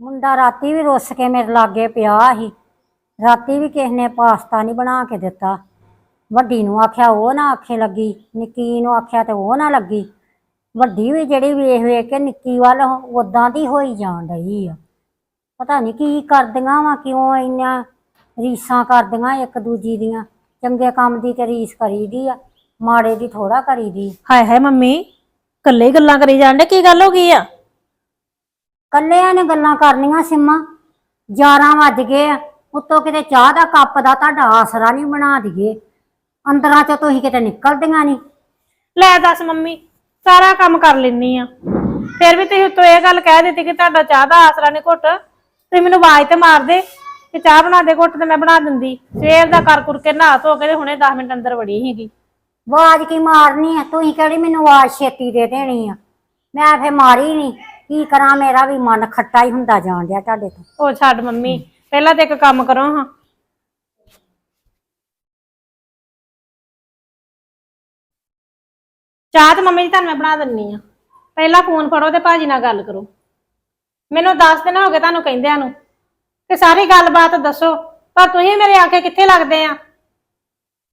ਮੁੰਡਾ ਰਾਤੀ ਵੀ ਰੁੱਸ ਕੇ ਮੇਰੇ ਲਾਗੇ ਪਿਆ ਸੀ। ਰਾਤੀ ਵੀ ਕਿਸ ਨੇ ਪਾਸਤਾ ਨਹੀਂ ਬਣਾ ਕੇ ਦਿੱਤਾ। ਵੱਡੀ ਨੂੰ ਆਖਿਆ, ਉਹ ਨਾ ਆਖੇ ਲੱਗੀ। ਨਿੱਕੀ ਨੂੰ ਆਖਿਆ ਤੇ ਉਹ ਨਾ ਲੱਗੀ। ਵੱਡੀ ਵੀ ਜਿਹੜੀ ਵੇਖ ਵੇਖ ਕੇ ਨਿੱਕੀ ਵੱਲ ਉਦਾਂ ਦੀ ਹੋਈ ਜਾਣ ਡਈ ਆ। ਪਤਾ ਨਹੀਂ ਕੀ ਕਰਦੀਆਂ ਵਾ, ਕਿਉਂ ਇੰਨਾ ਰੀਸਾਂ ਕਰਦੀਆਂ ਇੱਕ ਦੂਜੀ ਦੀਆਂ। ਚੰਗੇ ਕੰਮ ਦੀ ਤੇ ਰੀਸ ਕਰੀਦੀ ਆ, ਮਾੜੇ ਦੀ ਥੋੜਾ ਕਰੀਦੀ। ਹਾਏ ਹਾਏ ਮੰਮੀ ਕੱਲੇ ਹੀ ਗੱਲਾਂ ਕਰੀ ਜਾਂਦੇ ਕੀ ਗੱਲ ਹੋ ਗਈ ਆ? ਕੱਲਿਆਂ ਨੇ ਗੱਲਾਂ ਕਰਨੀਆਂ ਸਿੰਮਾ। 11 ਵੱਜ ਗਏ ਆ। ਉੱਤੋਂ ਕਿਤੇ ਚਾਹ ਦਾ ਕੱਪ ਦਾ ਤੁਹਾਡਾ ਆਸਰਾ ਨਹੀਂ ਬਣਾ ਦਈਏ। ਅੰਦਰਾਂ ਚੋਂ ਤੁਸੀਂ ਕਿਤੇ ਨਿਕਲਦੀਆਂ ਨਹੀਂ। ਲੈ ਦੱਸ ਮੰਮੀ ਸਾਰਾ ਕੰਮ ਕਰ ਲੈਣੀ ਆ। ਫਿਰ ਵੀ ਤੁਸੀਂ ਉੱਤੋਂ ਇਹ ਗੱਲ ਕਹਿ ਦਿੱਤੀ ਕਿ ਤੁਹਾਡਾ ਚਾਹ ਦਾ ਆਸਰਾ ਨਹੀਂ ਘੁੱਟ। ਤੁਸੀਂ ਮੈਨੂੰ ਆਵਾਜ਼ ਤੇ ਮਾਰ ਦੇ ਕਿ ਚਾਹ ਬਣਾ ਦੇ ਘੁੱਟ ਤੇ ਮੈਂ ਬਣਾ ਦਿੰਦੀ। ਸਵੇਰ ਦਾ ਕਰ ਕੁਰ ਕੇ ਨਹਾ ਧੋ ਕੇ ਤੇ ਹੁਣੇ 10 ਮਿੰਟ ਅੰਦਰ ਵੜੀ ਸੀਗੀ। ਆਵਾਜ਼ ਕੀ ਮਾਰਨੀ ਆ? ਤੁਸੀਂ ਕਿਹੜੀ ਮੈਨੂੰ ਆਵਾਜ਼ ਛੇਤੀ ਦੇ ਦੇਣੀ ਆ? ਮੈਂ ਫੇ ਮਾਰੀ ਨਹੀਂ। ਕੀ ਕਰਾਂ, ਮੇਰਾ ਵੀ ਮਨ ਖੱਟਾ ਹੀ ਹੁੰਦਾ ਜਾਣ ਡਿਆ ਤੁਹਾਡੇ ਤੋਂ। ਉਹ ਛੱਡ ਮੰਮੀ, ਪਹਿਲਾਂ ਤੇ ਇੱਕ ਕੰਮ ਕਰੋ ਹਾਂ। ਚਾਹ ਤੇ ਮੰਮੀ ਜੀ ਤੁਹਾਨੂੰ ਮੈਂ ਬਣਾ ਦਿੰਨੀ ਆ। ਪਹਿਲਾਂ ਫੋਨ ਫੜੋ ਤੇ ਭਾਜੀ ਨਾਲ ਗੱਲ ਕਰੋ। ਮੈਨੂੰ 10 ਦਿਨ ਹੋ ਗਏ ਤੁਹਾਨੂੰ ਕਹਿੰਦਿਆਂ ਨੂੰ। ਤੇ ਸਾਰੀ ਗੱਲਬਾਤ ਦੱਸੋ, ਪਰ ਤੁਸੀਂ ਮੇਰੇ ਆਖੇ ਕਿੱਥੇ ਲੱਗਦੇ ਆ?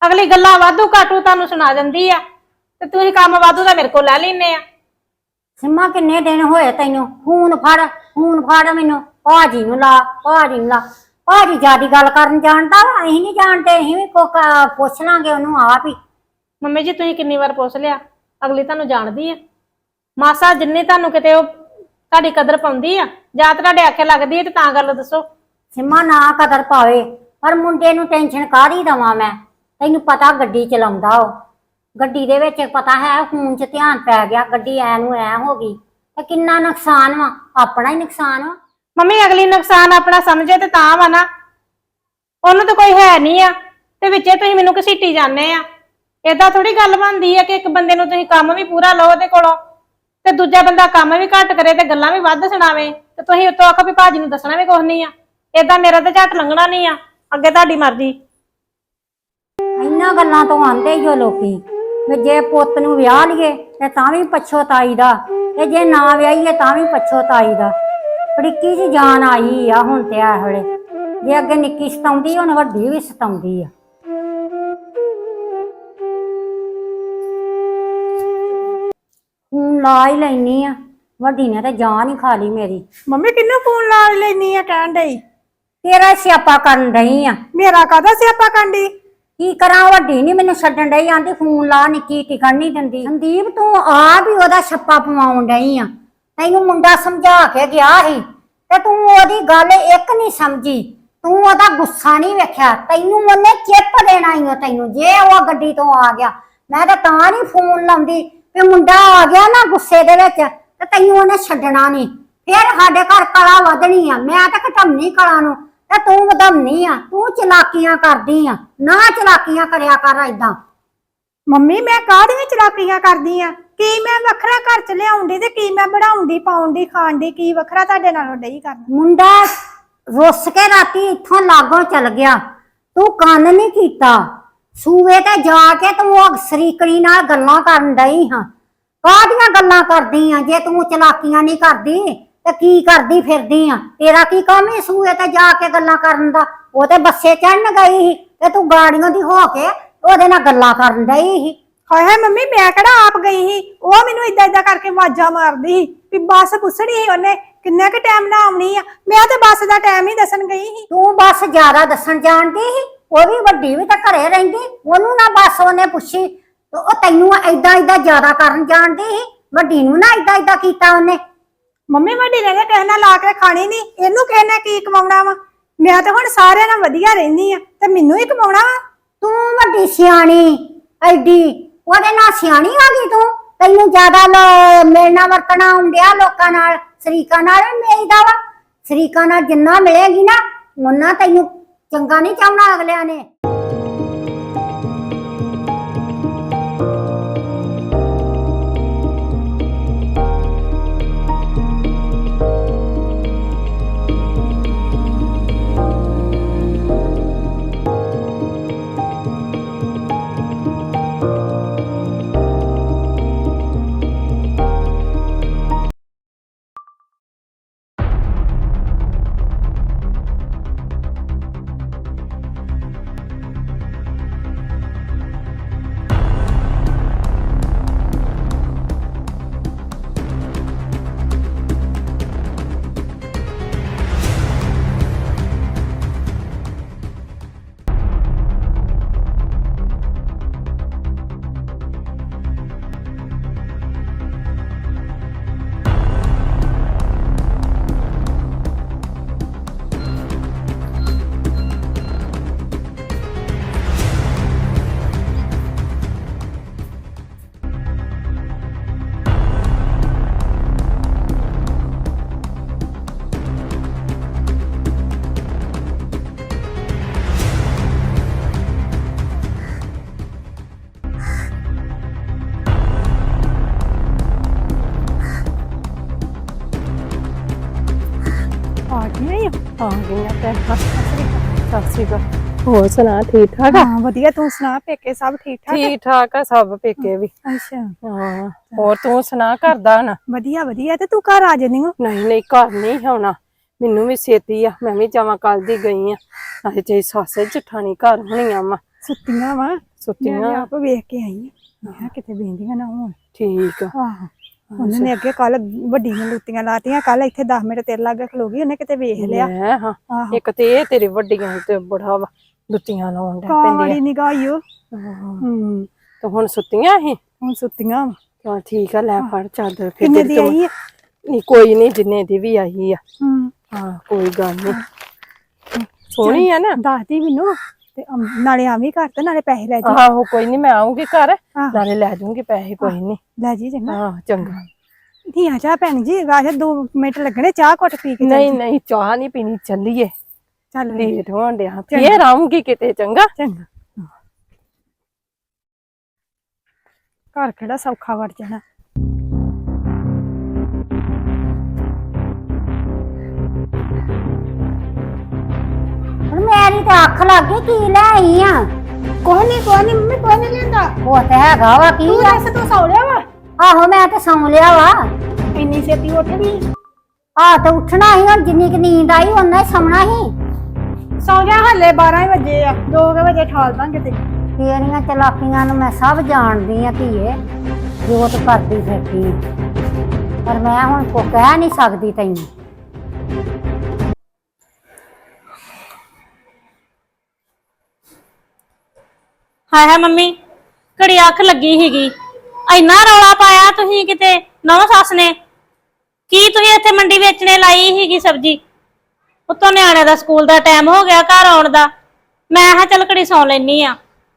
ਅਗਲੀ ਗੱਲਾਂ ਵਾਧੂ ਘਾਟੂ ਤੁਹਾਨੂੰ ਸੁਣਾ ਜਾਂਦੀ ਆ। ਤੇ ਤੁਸੀਂ ਕੰਮ ਵਾਧੂ ਦਾ ਮੇਰੇ ਕੋਲ ਲੈ ਲੈਨੇ ਆ। ਸਿੰਮਾ ਕਿੰਨੇ ਦਿਨ ਹੋਏ ਤੈਨੂੰ? ਫੋਨ ਫੜ ਫੋਨ ਫੜ ਮੈਨੂੰ। ਭਾਜੀ ਨੂੰ ਲਾ ਭਾਜੀ ਨੂੰ ਲਾ। ਭਾਜੀ ਜਿਆਦੀ ਗੱਲ ਕਰਨ ਜਾਣਦਾ ਵਾ ਅਸੀਂ ਨਹੀਂ ਜਾਣਦੇ ਅਸੀਂ ਵੀ ਕੋਕ ਪੁੱਛ ਲਾਂਗੇ ਉਹਨੂੰ ਆਪ ਹੀ। ਮੰਮੀ ਜੀ ਤੁਸੀਂ ਕਿੰਨੀ ਵਾਰ ਪੁੱਛ ਲਿਆ? ਅਗਲੀ ਤੁਹਾਨੂੰ ਜਾਣਦੀ ਆ। ਮਾਸਾ ਜਿੰਨੀ ਤੁਹਾਨੂੰ ਕਿਤੇ ਉਹ ਤੁਹਾਡੀ ਕਦਰ ਪਾਉਂਦੀ ਆ ਜਾਂ ਤੁਹਾਡੇ ਆਖੇ ਲੱਗਦੀ ਆ ਤੇ ਤਾਂ ਗੱਲ ਦੱਸੋ। ਸਿੰਮਾ ਨਾ ਕਦਰ ਪਾਵੇ ਪਰ ਮੁੰਡੇ ਨੂੰ ਟੈਨਸ਼ਨ ਕਾਹਦੀ ਦਵਾਂ ਮੈਂ? ਤੈਨੂੰ ਪਤਾ ਗੱਡੀ ਚਲਾਉਂਦਾ ਉਹ। ਗੱਡੀ ਦੇ ਵਿੱਚ ਪਤਾ ਹੈ ਖੂਨ 'ਚ ਧਿਆਨ ਪੈ ਗਿਆ ਗੱਡੀ ਐ ਨੂੰ ਐ ਹੋ ਗਈ। ਤੇ ਕਿੰਨਾ ਨੁਕਸਾਨ ਵਾ ਆਪਣਾ ਹੀ ਨੁਕਸਾਨ ਵਾ। ਮੰਮੀ ਅਗਲੀ ਨੁਕਸਾਨ ਆਪਣਾ ਸਮਝੇ ਤੇ ਤਾਂ ਵਾ ਨਾ। ਉਹਨੂੰ ਤਾਂ ਕੋਈ ਹੈ ਨਹੀਂ ਆ ਤੇ ਵਿੱਚੇ ਤੁਸੀਂ ਮੈਨੂੰ ਘਸੀਟੀ ਜਾਂਦੇ ਆ। ਏਦਾਂ ਥੋੜੀ ਗੱਲ ਬਣਦੀ ਆ ਕਿ ਇੱਕ ਬੰਦੇ ਨੂੰ ਤੁਸੀਂ ਕੰਮ ਵੀ ਪੂਰਾ ਲਓ ਉਹਦੇ ਕੋਲੋਂ ਤੇ ਦੂਜਾ ਬੰਦਾ ਕੰਮ ਵੀ ਘੱਟ ਕਰੇ ਤੇ ਗੱਲਾਂ ਵੀ ਵੱਧ ਸੁਣਾਵੇ ਤੇ ਤੁਸੀਂ ਉੱਤੋਂ ਆਖੋ ਵੀ ਭਾਜੀ ਨੂੰ ਦੱਸਣਾ ਵੀ ਕੁਝ ਨਹੀਂ ਆ। ਏਦਾਂ ਮੇਰਾ ਤੇ ਝੱਟ ਲੰਘਣਾ ਨਹੀਂ ਆ ਅੱਗੇ ਤੁਹਾਡੀ ਮਰਜ਼ੀ। ਇੰਨਾ ਗੱਲਾਂ ਤੋਂ ਆਂਦੇ ਹੀ ਉਹ ਲੋਕੀ। ਵੀ ਜੇ ਪੁੱਤ ਨੂੰ ਵਿਆਹ ਲਈਏ ਤੇ ਤਾਂ ਵੀ ਪਛੋਤਾਈ ਦਾ ਤੇ ਜੇ ਨਾ ਵਿਆਹੀਏ ਤਾਂ ਵੀ ਪਛੋਤਾਈ ਦਾ। ਫੜਿੱਕੀ ਜੀ ਜਾਨ ਆਈ ਆ ਹੁਣ ਤੇ ਆ ਵੇਲੇ। ਜੇ ਅੱਗੇ ਨਿੱਕੀ ਸਤਾਉਂਦੀ ਹੁਣ ਵੱਡੀ ਵੀ ਸਤਾਉਂਦੀ ਆ। ਹੁਣ ਲਾ ਹੀ ਲੈਣੀ ਆ। ਵੱਡੀ ਨੇ ਤਾਂ ਜਾਨ ਹੀ ਖਾ ਲਈ ਮੇਰੀ। ਮੰਮੀ ਕਿੰਨੂੰ ਫੋਨ ਲਾ ਲੈਣੀ ਆ ਕਹਿਣ ਡਈ? ਤੇਰਾ ਸਿਆਪਾ ਕਰਨ ਰਹੀ ਆ। ਮੇਰਾ ਕਾਹਦਾ ਸਿਆਪਾ ਕਾਂਡੀ ਕੀ ਕਰਾਂ? ਵੱਡੀ ਨਹੀਂ ਮੈਨੂੰ ਛੱਡਣ ਡਈ, ਆਂਦੀ ਫੋਨ ਲਾ, ਨਿੱਕੀ ਟਿਕਣ ਨਹੀਂ ਦਿੰਦੀ। ਸੰਦੀਪ, ਤੂੰ ਆਪ ਹੀ ਉਹਦਾ ਛੱਪਾ ਪਵਾਉਣ ਡਈ ਆ। ਤੈਨੂੰ ਮੁੰਡਾ ਸਮਝਾ ਕੇ ਗਿਆ ਸੀ ਤੇ ਤੂੰ ਉਹਦੀ ਗੱਲ ਇੱਕ ਨਹੀਂ ਸਮਝੀ। ਤੂੰ ਉਹਦਾ ਗੁੱਸਾ ਨਹੀਂ ਵੇਖਿਆ। ਤੈਨੂੰ ਉਹਨੇ ਚਿੱਪ ਦੇਣਾ ਹੀ ਉਹ ਤੈਨੂੰ। ਜੇ ਉਹ ਗੱਡੀ ਤੋਂ ਆ ਗਿਆ, ਮੈਂ ਤਾਂ ਤਾਂ ਨਹੀਂ ਫੋਨ ਲਾਉਂਦੀ। ਵੀ ਮੁੰਡਾ ਆ ਗਿਆ ਨਾ ਗੁੱਸੇ ਦੇ ਵਿੱਚ, ਤੇ ਤੈਨੂੰ ਉਹਨੇ ਛੱਡਣਾ ਨਹੀਂ ਫਿਰ ਸਾਡੇ ਘਰ ਕਲਾ ਵਧਣੀ ਆ। ਮੈਂ ਤਾਂ ਘਟਮਨੀ ਕਲਾ ਨੂੰ। ਤੇ ਤੂੰ ਵਧਮਨੀ ਆ ਤੂੰ ਚਲਾਕੀਆਂ ਕਰਦੀ ਆ ਨਾ ਚਲਾਕੀਆਂ ਕਰਿਆ ਕਰ ਏਦਾਂ। ਮੰਮੀ ਮੈਂ ਕਾਹਦੀਆਂ ਚਲਾਕੀਆਂ ਕਰਦੀ ਆ? ਕੀ ਮੈਂ ਵੱਖਰਾ ਘਰ ਚ ਲਿਆਉਂਦੀ ਤੇ ਕੀ ਮੈਂ ਬਣਾਉਂਦੀ ਪਾਉਂਦੀ ਖਾਂਦੀ ਕੀ ਵੱਖਰਾ ਤੁਹਾਡੇ ਨਾਲੋਂ ਡਈ ਕਰਨ? ਮੁੰਡਾ ਰੁੱਸ ਕੇ ਰਾਤੀ ਇੱਥੋਂ ਲਾਗੋਂ ਚਲ ਗਿਆ। ਤੂੰ ਕੰਨ ਨਹੀਂ ਕੀਤਾ। ਸੂਏ ਤੇ ਜਾ ਕੇ ਤੂੰ ਉਹ ਸਰੀਕਣੀ ਨਾਲ ਗੱਲਾਂ ਕਰਨ ਡਈ ਹਾਂ। ਕਾਹਦੀਆਂ ਗੱਲਾਂ ਕਰਦੀ ਆ? ਜੇ ਤੂੰ ਚਲਾਕੀਆਂ ਨਹੀਂ ਕਰਦੀ ਤੇ ਕੀ ਕਰਦੀ ਫਿਰਦੀ ਆ? ਤੇਰਾ ਕੀ ਕੰਮ ਹੈ ਸੂਏ ਤੇ ਜਾ ਕੇ ਗੱਲਾਂ ਕਰਨ ਦਾ? ਉਹ ਤੇ ਬੱਸੇ ਚੜਨ ਗਈ ਸੀ ਤੇ ਤੂੰ ਗਾੜੀਆਂ ਦੀ ਹੋ ਕੇ ਉਹਦੇ ਨਾਲ ਗੱਲਾਂ ਕਰਨ ਡਈ ਸੀ। ਹਾਏ ਹਾਏ ਮੰਮੀ ਮੈਂ ਕਿਹੜਾ ਆਪ ਗਈ ਸੀ? ਉਹ ਮੈਨੂੰ ਇਦਾਂ ਇਦਾਂ ਕਰਕੇ ਆਵਾਜ਼ਾਂ ਮਾਰਦੀ ਸੀ ਵੀ ਬੱਸ ਪੁੱਛਣੀ ਸੀ ਉਹਨੇ ਕਿੰਨੇ ਕੁ ਟਾਈਮ ਨਾਲ ਆਉਣੀ ਆ। ਮੈਂ ਤੇ ਬੱਸ ਦਾ ਟਾਈਮ ਹੀ ਦੱਸਣ ਗਈ ਸੀ। ਤੂੰ ਬਸ ਜ਼ਿਆਦਾ ਦੱਸਣ ਜਾਣਦੀ ਸੀ? ਉਹ ਵੀ ਵੱਡੀ ਵੀ ਤਾਂ ਘਰੇ ਰਹਿੰਦੀ। ਉਹਨੂੰ ਨਾ ਬਸ ਉਹਨੇ ਪੁੱਛੀ। ਤੇ ਉਹ ਤੈਨੂੰ ਐਦਾਂ ਐਦਾਂ ਜ਼ਿਆਦਾ ਕਰਨ ਜਾਣਦੀ ਸੀ? ਵੱਡੀ ਨੂੰ ਨਾ ਐਦਾਂ ਐਦਾਂ ਕੀਤਾ ਉਹਨੇ। ਮੰਮੀ ਵੱਡੀ ਨੇ ਤਾਂ ਕਿਸੇ ਨਾਲ ਲਾ ਕੇ ਖਾਣੀ ਨਹੀਂ ਇਹਨੂੰ ਕਿਸੇ ਨੇ ਕੀ ਕਮਾਉਣਾ ਵਾ? ਮੈਂ ਤਾਂ ਹੁਣ ਸਾਰਿਆਂ ਨਾਲ ਵਧੀਆ ਰਹਿੰਦੀ ਆ, ਤੇ ਮੈਨੂੰ ਹੀ ਕਮਾਉਣਾ ਵਾ? ਤੂੰ ਵੱਡੀ ਸਿਆਣੀ, ਐਡੀ, ਉਹਦੇ ਨਾਲ ਸਿਆਣੀ ਆ ਗਈ ਤੂੰ? ਤੈਨੂੰ ਜ਼ਿਆਦਾ ਮਿਲਣਾ ਵਰਤਣਾ ਹੁੰਦਿਆ ਲੋਕਾਂ ਨਾਲ, ਸ਼ਰੀਕਾਂ ਨਾਲ ਮਿਲਦਾ ਵਾ? ਸ਼ਰੀਕਾਂ ਨਾਲ ਜਿੰਨਾ ਮਿਲੇਗੀ ਨਾ ਉਹਨਾਂ ਤੈਨੂੰ ਚੰਗਾ ਨਹੀਂ ਚਾਹਣਾ ਅਗਲਿਆਂ ਨੇ। ਨਹੀਂ ਆ ਗਈਆਂ ਭੈਣਾਂ ਸਤਿ ਸ਼੍ਰੀ ਅਕਾਲ ਹੋਰ ਸੁਣਾ ਠੀਕ ਠਾਕ ਆ? ਹਾਂ ਵਧੀਆ ਤੂੰ ਸੁਣਾ ਪੇਕੇ ਸਭ ਠੀਕ ਠਾਕ ਠੀਕ ਠਾਕ ਆ ਸਭ ਪੇਕੇ ਵੀ। ਅੱਛਾ। ਹਾਂ ਹੋਰ ਤੂੰ ਸੁਣਾ ਕਰਦਾ ਨਾ ਵਧੀਆ ਵਧੀਆ ਤੇ ਤੂੰ ਘਰ ਆ ਜਣੀ ਹੋ ਨਹੀਂ ਨਹੀਂ ਘਰ ਨਹੀਂ ਹੋਣਾ ਮੈਨੂੰ ਵੀ ਛੇਤੀ ਆ ਮੈਂ ਵੀ ਜਾਵਾਂ ਕੱਲ ਦੀ ਗਈ ਆ। ਅਜੇ ਤੇ ਸੱਸ ਜਠਾਣੀ ਘਰ ਹੋਣੀਆਂ ਵਾ। ਸੁੱਤੀਆਂ ਵਾ। ਸੁੱਤੀਆਂ। ਆਪ ਵੇਖ ਕੇ ਆਈ ਆਂ। ਕਿਤੇ ਬੈਂਦੀਆਂ ਨਾ ਹੋਣ। ਠੀਕ ਆ। ਆਹੋ। ਉਹਨਾਂ ਨੇ ਅੱਗੇ ਕੱਲ ਵੱਡੀਆਂ ਲੁੱਤੀਆਂ ਲਾਤੀਆਂ ਕੱਲ ਇੱਥੇ 10 ਮਿੰਟ ਤੇਰੇ ਲਾਗੇ ਖਲੋ ਗਈ ਉਹਨੇ ਕਿਤੇ ਵੇਖ ਲਿਆ। ਹਾਂ ਇੱਕ ਤੇ ਇਹ ਤੇਰੀ ਵੱਡੀਆਂ ਤੇ ਬੜਾ ਲੁੱਤੀਆਂ ਲਾਉਣ ਕਾਲੀ ਪੈਂਦੀਆਂ। ਨਿਗਾਹ ਓ ਹਾਂ। ਤੇ ਹੁਣ ਸੁੱਤੀਆਂ ਸੀ? ਹੁਣ ਸੁੱਤੀਆਂ। ਚਲ ਠੀਕ ਆ ਲੈ ਫੜ ਚਾਦਰ ਫਿਰ ਕਿੰਨੇ ਦੀ ਤੋਂ- ਆਈ ਨਹੀਂ ਕੋਈ ਨਹੀਂ ਜਿੰਨੇ ਦੀ ਵੀ ਆਈ ਆ। ਹੂੰ। ਹਾਂ ਕੋਈ ਗੱਲ ਨਹੀਂ। ਸੋਹਣੀ ਆ ਨਾ। ਦੱਸਦੀ ਮੈਨੂੰ। ਤੇ ਅਮ- ਨਾਲੇ ਆਵੀਂ ਘਰ ਤੇ ਨਾਲੇ ਪੈਸੇ ਲੈ ਜੀ ਆਹੋ ਕੋਈ ਨਹੀਂ ਮੈਂ ਆਉਂਗੀ ਘਰ। ਆਹ। ਨਾਲੇ ਲੈ ਜਾਊਂਗੀ ਪੈਸੇ ਕੋਈ ਨਹੀਂ ਲੈ ਜੀ ਚੰਗਾ। ਹਾਂ ਚੰਗਾ। ਨਹੀਂ ਆ ਚਾਹ ਭੈਣ ਜੀ ਰਾਜਾ 2 ਮਿੰਟ ਲੱਗਣੇ ਚਾਹ ਘੁੱਟ ਪੀ ਕੇ ਨਹੀਂ ਨਹੀਂ ਚਾਹ ਨਹੀਂ ਪੀਣੀ ਚੱਲੀਏ। ਚੱਲ ਲੇਟ ਹੋਣ ਡਿਆ ਫੇਰ ਆਉਂਗੀ ਕਿਤੇ ਚੰਗਾ। ਚੰਗਾ। ਘਰ ਕਿਹੜਾ ਸੌਖਾ ਵੜ ਜਾਣਾ। ਅੱਖ ਲੱਗ ਗਈ ਕੀ ਲੈ ਆਈ ਆ? ਕੋਈ ਨਹੀਂ ਕੋਈ ਨਹੀਂ ਮੰਮੀ ਕੋਈ ਨਹੀਂ ਲੈਂਦਾ ਉਹ ਤੇ ਹੈਗਾ ਵਾ ਕੀ ਤੂੰ ਆ? ਦੱਸ ਤੂੰ ਸੌ ਲਿਆ ਵਾ? ਆਹੋ ਮੈਂ ਤੇ ਸੌਂ ਲਿਆ ਵਾ। ਇੰਨੀ ਛੇਤੀ ਉੱਠ ਗਈ? ਆ ਤਾਂ ਉੱਠਣਾ ਹੀ ਹੁਣ ਜਿੰਨੀ ਕੁ ਨੀਂਦ ਆਈ ਉਹਨਾਂ ਹੀ ਸੌਣਾ ਹੀ ਸੌ ਜਾ ਹੱਲੇ 12 ਹੀ ਵਜੇ ਆ। 2 ਵਜੇ ਠਾਲ ਦਾਂਗੇ ਤੇ। ਤੇਰੀਆਂ ਚਲਾਕੀਆਂ ਨੂੰ ਮੈਂ ਸਭ ਜਾਣਦੀ ਆ ਧੀਏ ਜੋ ਤੂੰ ਕਰਦੀ ਫਿਰਦੀ। ਆ ਪਰ ਮੈਂ ਹੁਣ ਕੋ ਕਹਿ ਨਹੀਂ ਸਕਦੀ ਤੈਨੂੰ। ਹਾਏ ਹਾਏ ਮੰਮੀ, ਘੜੀ ਅੱਖ ਲੱਗੀ ਸੀਗੀ। ਇੰਨਾ ਰੌਲਾ ਪਾਇਆ ਤੁਸੀਂ ਕਿਤੇ, ਨੌ ਸੱਸ ਨੇ। ਕੀ ਤੁਸੀਂ ਇੱਥੇ ਮੰਡੀ ਵੇਚਣੇ ਲਾਈ ਸੀਗੀ ਸਬਜ਼ੀ? ਉੱਤੋਂ ਨਿਆਣਿਆਂ ਦਾ ਸਕੂਲ ਦਾ ਟਾਈਮ ਹੋ ਗਿਆ, ਘਰ ਆਉਣ ਦਾ। ਮੈਂ ਕਿਹਾ ਚੱਲ ਘੜੀ ਸੌਂ ਲੈਣੀ ਆ।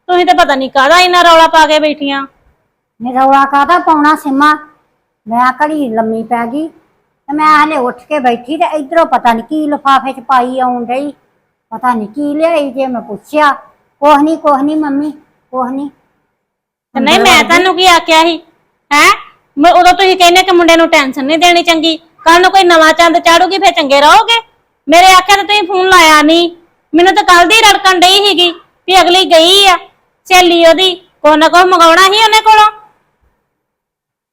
ਤੁਸੀਂ ਤੇ ਪਤਾ ਨਹੀਂ ਕਾਹਦਾ ਇੰਨਾ ਰੌਲਾ ਪਾ ਕੇ ਬੈਠੀਆਂ। ਨੀ ਰੌਲਾ ਕਾਹਦਾ ਪਾਉਣਾ ਸਿਮਾ? ਮੈਂ ਘੜੀ ਲੰਮੀ ਪੈ ਗਈ। ਤੇ ਮੈਂ ਹਲੇ ਉੱਠ ਕੇ ਬੈਠੀ ਤੇ ਇਧਰੋਂ ਪਤਾ ਨਹੀਂ ਕੀ ਲਿਫਾਫੇ ਚ ਪਾਈ ਆਉਣ ਰਹੀ ਪਤਾ ਨਹੀਂ ਕੀ ਲਿਆਈ ਜੇ ਮੈਂ ਪੁੱਛਿਆ। ਕੁਛ ਨਹੀਂ ਕੁਛ ਨਹੀਂ ਮੰਮੀ ਕੁਛ ਨਹੀਂ ਤੇ ਨਹੀਂ ਮੈਂ ਤੁਹਾਨੂੰ ਕੀ ਆਖਿਆ ਸੀ? ਹੈ? ਉਦੋਂ ਤੁਸੀਂ ਕਹਿੰਦੇ ਕਿ ਮੁੰਡੇ ਨੂੰ ਟੈਨਸ਼ਨ ਨਹੀਂ ਦੇਣੀ ਚੰਗੀ। ਕੱਲ ਨੂੰ ਕੋਈ ਨਵਾਂ ਚੰਦ ਚਾੜੂਗੀ ਫੇਰ ਚੰਗੇ ਰਹੋਗੇ? ਮੇਰੇ ਆਖਿਆ ਤੇ ਤੁਸੀਂ ਫੋਨ ਲਾਇਆ ਨਹੀਂ ਮੈਨੂੰ ਤਾਂ ਕੱਲ ਦੀ ਰੜਕਣ ਡਈ ਸੀਗੀ ਵੀ ਅਗਲੀ ਗਈ ਆ ਸਹੇਲੀ ਉਹਦੀ। ਕੋ ਨਾ ਕੋ ਮੰਗਾਉਣਾ ਸੀ ਉਹਨੇ ਕੋਲੋਂ।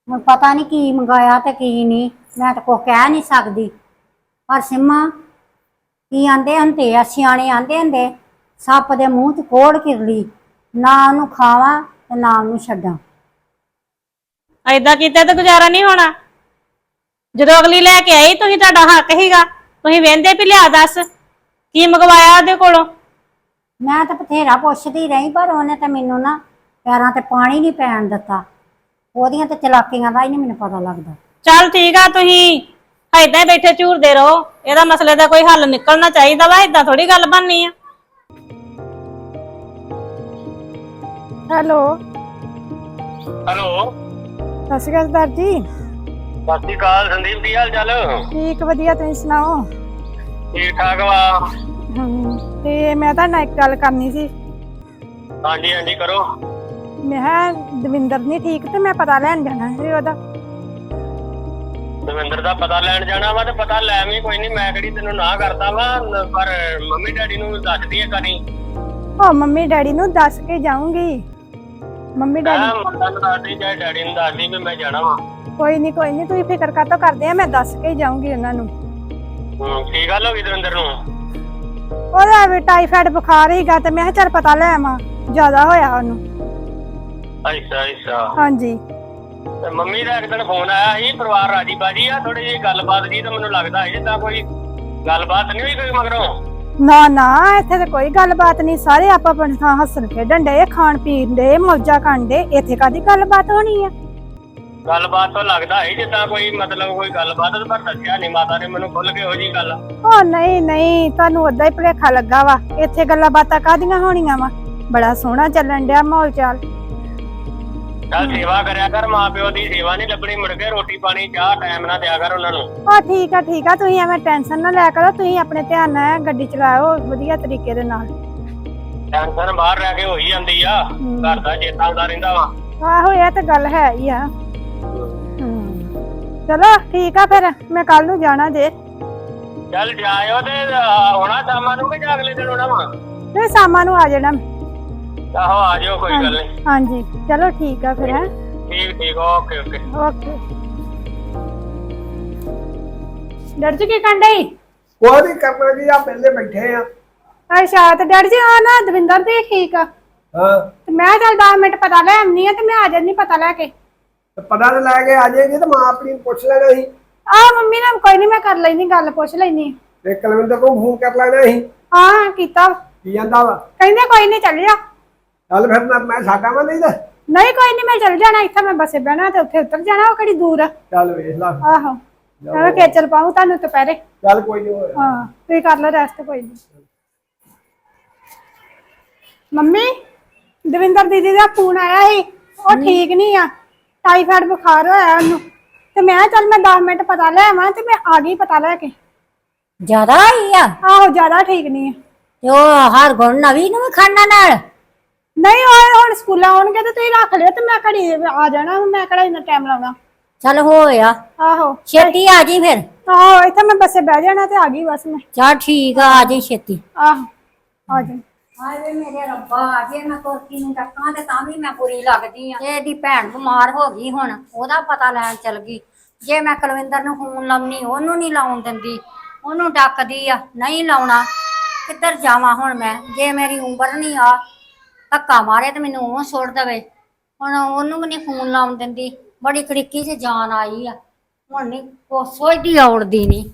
ਹੁਣ ਪਤਾ ਨਹੀਂ ਕੀ ਮੰਗਾਇਆ ਤੇ ਕੀ ਨਹੀਂ ਮੈਂ ਤਾਂ ਕੁਛ ਕਹਿ ਨਹੀਂ ਸਕਦੀ। ਪਰ ਸਿਮਾ ਕੀ ਆਂਦੇ ਹੁੰਦੇ ਆ? ਸਿਆਣੇ ਆਂਦੇ ਹੁੰਦੇ? ਸੱਪ ਦੇ ਮੂੰਹ 'ਚ ਕੋੜ ਕਿਰਲੀ ਨਾ ਉਹਨੂੰ ਖਾਵਾਂ ਤੇ ਨਾ ਉਹਨੂੰ ਛੱਡਾਂ। ਐਦਾਂ ਕੀਤਾ ਤਾਂ ਗੁਜ਼ਾਰਾ ਨਹੀਂ ਹੋਣਾ। ਜਦੋਂ ਅਗਲੀ ਲੈ ਕੇ ਆਈ ਤੁਸੀਂ ਤੁਹਾਡਾ ਹੱਕ ਹੀਗਾ ਤੁਸੀਂ ਵੇਂਦੇ ਵੀ ਲਿਆ ਦੱਸ ਕੀ ਮੰਗਵਾਇਆ ਉਹਦੇ ਕੋਲੋਂ? ਮੈਂ ਤਾਂ ਬਥੇਰਾ ਪੁੱਛਦੀ ਰਹੀ ਪਰ ਉਹਨੇ ਤਾਂ ਮੈਨੂੰ ਨਾ ਪੈਰਾਂ ਤੇ ਪਾਣੀ ਨਹੀਂ ਪੈਣ ਦਿੱਤਾ। ਉਹਦੀਆਂ ਤੇ ਚਲਾਕੀਆਂ ਦਾ ਹੀ ਨਹੀਂ ਮੈਨੂੰ ਪਤਾ ਲੱਗਦਾ। ਚੱਲ ਠੀਕ ਆ ਤੁਸੀਂ ਐਦਾਂ ਹੀ ਬੈਠੇ ਝੂਰਦੇ ਰਹੋ। ਇਹਦਾ ਮਸਲੇ ਦਾ ਕੋਈ ਹੱਲ ਨਿਕਲਣਾ ਚਾਹੀਦਾ ਵਾ ਐਦਾਂ ਥੋੜੀ ਗੱਲ ਬਣਨੀ ਆ। ਹੈਲੋ। ਹੈਲੋ। ਸਤਿ ਸ਼੍ਰੀ ਅਕਾਲ ਸਰਦਾਰ ਜੀ। ਸਤਿ ਸ਼੍ਰੀ ਅਕਾਲ ਸੰਦੀਪ ਕੀ ਹਾਲ ਚਾਲ? ਠੀਕ ਵਧੀਆ ਤੁਸੀਂ ਸੁਣਾਓ? ਠੀਕ ਠਾਕ ਵਾ। ਹਮ, ਤੇ ਮੈਂ ਤਾਂ ਨਾਲ ਇੱਕ ਗੱਲ ਕਰਨੀ ਸੀ। ਹਾਂਜੀ ਹਾਂਜੀ ਕਰੋ। ਮੈਂ ਕਿਹਾ ਦਵਿੰਦਰ ਨਹੀਂ ਠੀਕ ਤੇ ਮੈਂ ਪਤਾ ਲੈਣ ਜਾਣਾ ਸੀ ਉਹਦਾ। ਦਵਿੰਦਰ ਦਾ ਪਤਾ ਲੈਣ ਜਾਣਾ ਵਾ ਤੇ ਪਤਾ ਲੈ ਵੀ ਕੋਈ ਨਹੀਂ ਮੈਂ ਕਿਹੜੀ ਤੈਨੂੰ ਨਾ ਕਰਦਾ ਵਾ ਨ- ਪਰ ਮੰਮੀ ਡੈਡੀ ਨੂੰ ਦੱਸਦੀ ਹੈ ਕਰੀ ਉਹ ਮੰਮੀ ਡੈਡੀ ਨੂੰ ਦੱਸ ਕੇ ਜਾਊਂਗੀ। ਮੰਮੀ ਮੈਂ ਡੈਡੀ ਮੰਮਾ ਨੂੰ ਦੱਸਦੀ ਜਾਂ ਡੈਡੀ ਨੂੰ ਦੱਸਦੀ ਵੀ ਮੈਂ ਜਾਣਾ ਵਾ। ਕੋਈ ਨਹੀਂ ਕੋਈ ਨਹੀਂ ਤੁਸੀਂ ਫਿਕਰ ਕਾਤੋਂ ਕਰਦੇ ਆ ਮੈਂ ਦੱਸ ਕੇ ਹੀ ਜਾਊਂਗੀ ਉਹਨਾਂ ਨੂੰ। ਹੂੰ ਕੀ ਗੱਲ ਹੋ ਗਈ ਦਵਿੰਦਰ ਨੂੰ? ਉਹਦਾ ਵੀ ਟਾਈਫਾਇਡ ਬੁਖਾਰ ਹੀਗਾ ਤੇ ਮੈਂ ਕਿਹਾ ਚੱਲ ਪਤਾ ਲੈ ਆਵਾਂ ਜ਼ਿਆਦਾ ਹੋਇਆ ਉਹਨੂੰ। ਅੱਛਾ ਅੱਛਾ। ਹਾਂਜੀ। ਤੇ ਮੰਮੀ ਦਾ ਇੱਕ ਦਿਨ ਫੋਨ ਆਇਆ ਸੀ ਪਰਿਵਾਰ ਰਾਜੀ ਬਾਜੀ ਆ ਥੋੜੀ ਜਿਹੀ ਗੱਲਬਾਤ ਜੀ ਤਾਂ ਮੈਨੂੰ ਲੱਗਦਾ ਸੀ ਜਿੱਦਾਂ ਕੋਈ ਗੱਲਬਾਤ ਨਹੀਂ ਹੋਈ ਕੋਈ ਮਗਰੋਂ। ਨਾ ਨਾ ਇੱਥੇ ਤੇ ਕੋਈ ਗੱਲਬਾਤ ਨਹੀਂ। ਸਾਰੇ ਆਪਾਂ ਆਪਣੇ ਥਾਂ ਹੱਸਣ ਖੇਡਣ ਡੇ ਖਾਣ ਪੀਣ ਦੇ ਮੌਜਾਂ ਕਰਨ ਡੇ ਇੱਥੇ ਕਾਦੀ ਗੱਲਬਾਤ ਹੋਣੀ ਆ? ਗੱਲਬਾਤ ਤੋਂ ਲੱਗਦਾ ਸੀ ਜਿੱਦਾਂ ਕੋਈ ਮਤਲਬ ਕੋਈ ਗੱਲਬਾਤ ਤੇ ਪਰ ਦੱਸਿਆ ਨਹੀਂ ਮਾਤਾ ਨੇ ਮੈਨੂੰ ਖੁੱਲ ਕੇ ਉਹ ਜੀ ਗੱਲ ਉਹ ਨਹੀਂ ਨਹੀਂ ਤੁਹਾਨੂੰ ਓਦਾਂ ਹੀ ਭੁਲੇਖਾ ਲੱਗਾ ਵਾ। ਇੱਥੇ ਗੱਲਾਂ ਬਾਤਾਂ ਕਾਦੀਆਂ ਹੋਣੀਆਂ ਵਾ? ਬੜਾ ਸੋਹਣਾ ਚੱਲਣ ਡਿਆ ਮਾਹੌਲ ਚਾਲ। ਚੱਲ ਸੇਵਾ ਕਰਿਆ ਕਰ ਮਾਂ ਪਿਓ ਦੀ ਸੇਵਾ ਨਹੀਂ ਲੱਭਣੀ ਮੁੜ ਕੇ ਰੋਟੀ ਪਾਣੀ ਚਾਹ ਟਾਈਮ ਨਾਲ ਦਿਆ ਕਰ ਉਹਨਾਂ ਨੂੰ। ਉਹ ਠੀਕ ਆ ਠੀਕ ਆ ਤੁਸੀਂ ਐਵੇਂ ਟੈਨਸ਼ਨ ਨਾ ਲਿਆ ਕਰੋ ਤੁਸੀਂ ਆਪਣੇ ਧਿਆਨ ਨਾਲ ਗੱਡੀ ਚਲਾਓ ਵਧੀਆ ਤਰੀਕੇ ਦੇ ਨਾਲ। ਟੈਨਸ਼ਨ ਬਾਹਰ ਰਹਿ ਕੇ ਹੋਈ ਜਾਂਦੀ ਆ ਘਰ ਦਾ ਚੇਤਾ ਆਉਂਦਾ ਰਹਿੰਦਾ ਵਾ। ਆਹੋ ਇਹ ਤਾਂ ਗੱਲ ਹੈ ਹੀ ਆ। ਹਮ। ਚਲੋ ਠੀਕ ਆ ਫਿਰ ਮੈਂ ਕੱਲ ਨੂੰ ਜਾਣਾ ਜੇ। ਚੱਲ ਜਾਇਓ ਤੇ ਅਹ, ਆਉਣਾ ਸ਼ਾਮਾਂ ਨੂੰ ਕਿ ਜਾਂ ਅਗਲੇ ਦਿਨ ਆਉਣਾ ਵਾ? ਤੇ ਸ਼ਾਮਾਂ ਨੂੰ ਆ ਜਾਣਾ। ਆਹੋ ਆ ਜਾਓ ਕੋਈ ਗੱਲ ਨਹੀਂ। ਹਾਂਜੀ। ਚਲੋ ਠੀਕ ਆ ਫਿਰ ਹੈ? ਠੀਕ ਠੀਕ ਓਕੇ ਓਕੇ। ਓਕੇ। ਡਰ ਜੀ ਕੀ ਕੰਡਈ ਕੋਈ ਨਹੀਂ ਕਰਨਾ ਕੀ ਆ ਪਹਿਲੇ ਬੈਠੇ ਆ। ਅੱਛਾ ਤੇ ਡਰ ਜੀ ਆ ਨਾ ਦਵਿੰਦਰ ਦੀ ਠੀਕ ਆ। ਹਾਂ। ਤੇ ਮੈਂ ਚੱਲ 10 ਮਿੰਟ ਪਤਾ ਲੈ ਆਉਣੀ ਆ ਤੇ ਮੈਂ ਆ ਜਾਂਦੀ ਪਤਾ ਲੈ ਕੇ। ਤੇ ਪਤਾ ਤੇ ਲੈ ਕੇ ਆ ਜਾਏਗੀ ਤੇ ਮਾਂ ਆਪਣੀ ਨੂੰ ਪੁੱਛ ਲੈਣਾ ਸੀ। ਆ ਮੰਮੀ ਨਾਲ ਕੋਈ ਨਹੀਂ ਮੈਂ ਕਰ ਲੈਣੀ ਗੱਲ ਪੁੱਛ ਲੈਣੀ ਤੇ ਕੁਲਵਿੰਦਰ ਨੂੰ ਫੋਨ ਕਰ ਲੈਣਾ ਸੀ। ਹਾਂ ਕੀਤਾ। ਕੀ ਜਾਂਦਾ ਵਾ? ਕਹਿੰਦੇ ਕੋਈ ਨਹੀਂ ਚੱਲ ਜਾ। ਚੱਲ ਫਿਰ ਮੈਂ ਮੈਂ ਸਾਡਾ ਵਾ ਨਹੀਂ ਤਾਂ। ਨਹੀਂ ਕੋਈ ਨਹੀਂ ਮੈਂ ਚੱਲ ਜਾਣਾ ਇੱਥੇ ਮੈਂ ਬੱਸੇ ਬਹਿਣਾ ਤੇ ਉੱਥੇ ਉਤਰ ਜਾਣਾ ਉਹ ਕਿਹੜੀ ਦੂਰ ਆ? ਚੱਲ ਵੇਖ ਲਾ। ਆਹੋ। ਚਲੋ ਖੇਚਲ ਪਾਉ ਤੁਹਾਨੂੰ ਦੁਪਹਿਰੇ। ਚੱਲ ਕੋਈ ਨਹੀਂ ਹੋਇਆ। ਹਾਂ ਤੁਸੀਂ ਕਰ ਲਓ ਰੈਸਟ ਕੋਈ ਨਹੀਂ ਮੰਮੀ ਦਵਿੰਦਰ ਦੀਦੀ ਦਾ ਫੋਨ ਆਇਆ ਸੀ ਉਹ ਠੀਕ ਨਹੀਂ ਆ। ਟਾਈਫਾਇਡ ਬੁਖਾਰ ਹੋਇਆ ਉਹਨੂੰ। ਤੇ ਮੈਂ ਕਿਹਾ ਚੱਲ ਮੈਂ 10 ਮਿੰਟ ਪਤਾ ਲੈ ਆਵਾਂ ਤੇ ਮੈਂ ਆ ਗਈ ਪਤਾ ਲੈ ਕੇ। ਜ਼ਿਆਦਾ ਆਈ ਆ? ਆਹੋ ਜ਼ਿਆਦਾ ਠੀਕ ਨਹੀਂ ਆ। ਤੇ ਉਹ ਹਰ ਗੁਣ ਨਵੀਂ ਨੂੰ ਵੀ ਖਾਣਾ ਨਾਲ? ਨਹੀਂ ਉਹ ਹੁਣ ਸਕੂਲਾਂ ਆਉਣਗੇ ਤੇ ਤੁਸੀਂ ਰੱਖ ਲਿਓ ਤੇ ਮੈਂ ਘੜੀ ਆ ਜਾਣਾ ਮੈਂ ਕਿਹੜਾ ਇੰਨਾ ਟਾਈਮ ਲਾਉਣਾ। ਚੱਲ ਹੋਇਆ ਆਹੋ। ਛੇਤੀ ਆ ਜੀ ਫਿਰ। ਆਹੋ ਇੱਥੇ ਮੈਂ ਬੱਸੇ ਬਹਿ ਜਾਣਾ ਤੇ ਆ ਗਈ ਬਸ ਮੈਂ। ਚੱਲ ਠੀਕ ਆ ਆ ਜੀ ਛੇਤੀ। ਆਹੋ ਆ ਜਾ। ਹਾਏ ਮੇਰੇ ਰੱਬਾ ਜੇ ਮੈਂ ਕੁਰਸੀ ਨੂੰ ਟੱਕਾਂ ਤੇ ਤਾਂ ਵੀ ਮੈਂ ਬੁਰੀ ਲੱਗਦੀ ਆ। ਇਹਦੀ ਭੈਣ ਬਿਮਾਰ ਹੋ ਗਈ ਹੁਣ ਉਹਦਾ ਪਤਾ ਲੈਣ ਚਲ ਗਈ। ਜੇ ਮੈਂ ਕੁਲਵਿੰਦਰ ਨੂੰ ਫੋਨ ਲਾਉਣੀ ਉਹਨੂੰ ਨਹੀਂ ਲਾਉਣ ਦਿੰਦੀ। ਉਹਨੂੰ ਡੱਕਦੀ ਆ ਨਹੀਂ ਲਾਉਣਾ। ਕਿੱਧਰ ਜਾਵਾਂ ਹੁਣ ਮੈਂ? ਜੇ ਮੇਰੀ ਉਮਰ ਨਹੀਂ ਆ ਧੱਕਾ ਮਾਰੇ ਤੇ ਮੈਨੂੰ ਉਹ ਸੁੱਟ ਦੇਵੇ। ਹੁਣ ਉਹਨੂੰ ਵੀ ਨਹੀਂ ਫੋਨ ਲਾਉਣ ਦਿੰਦੀ। ਬੜੀ ਖੜਿੱਕੀ 'ਚ ਜਾਨ ਆਈ ਆ। ਹੁਣ ਨਹੀਂ ਕੋ ਸੋਚਦੀ ਔੜਦੀ ਨਹੀਂ